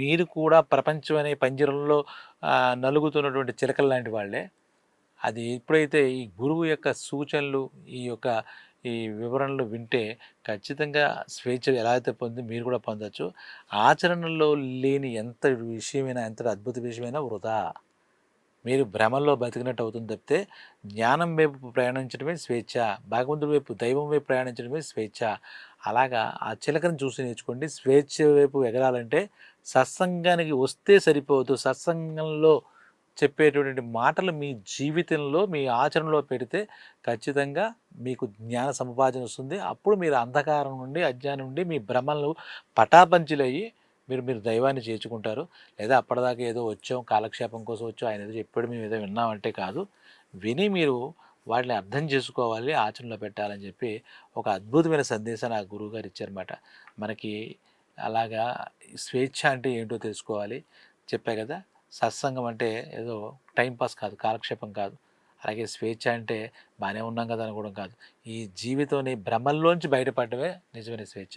మీరు కూడా ప్రపంచం అనే పంజరంలో నలుగుతున్నటువంటి చిలకలు లాంటి వాళ్ళే. అది ఎప్పుడైతే ఈ గురువు యొక్క సూచనలు ఈ యొక్క ఈ వివరణలు వింటే ఖచ్చితంగా స్వేచ్ఛ ఎలా అయితే పొంది మీరు కూడా పొందొచ్చు. ఆచరణలో లేని ఎంత విషయమైనా ఎంత అద్భుత విషయమైనా వృధా. మీరు భ్రమల్లో బతికినట్టు అవుతుంది తప్పితే జ్ఞానం వైపు ప్రయాణించడమే స్వేచ్ఛ భగవంతుడి వైపు దైవం వైపు ప్రయాణించడమే స్వేచ్ఛ. అలాగా ఆ చిలకను చూసి నేర్చుకోండి. స్వేచ్ఛ వైపు ఎగరాలంటే సత్సంగానికి వస్తే సరిపోదు. సత్సంగంలో చెప్పేటటువంటి మాటలు మీ జీవితంలో మీ ఆచరణలో పెడితే ఖచ్చితంగా మీకు జ్ఞాన సముపార్జన వస్తుంది. అప్పుడు మీరు అంధకారం నుండి అజ్ఞానం నుండి మీ భ్రమలు పటాపంచులయ్యి మీరు మీరు దైవాన్ని చేర్చుకుంటారు. లేదా అప్పటిదాకా ఏదో వచ్చాం కాలక్షేపం కోసం వచ్చాం ఆయన ఏదో చెప్పాడు మేము ఏదో విన్నామంటే కాదు. విని మీరు వాటిని అర్థం చేసుకోవాలి ఆచరణలో పెట్టాలని చెప్పి ఒక అద్భుతమైన సందేశాన్ని ఆ గురువు గారు ఇచ్చారన్నమాట. మనకి అలాగా స్వేచ్ఛ అంటే ఏంటో తెలుసుకోవాలి. చెప్పా కదా సత్సంగం అంటే ఏదో టైంపాస్ కాదు కాలక్షేపం కాదు. అలాగే స్వేచ్ఛ అంటే బాగానే ఉన్నాం కదా అనుకోవడం కాదు. ఈ జీవితంని భ్రమల్లోంచి బయటపడమే నిజమైన స్వేచ్ఛ.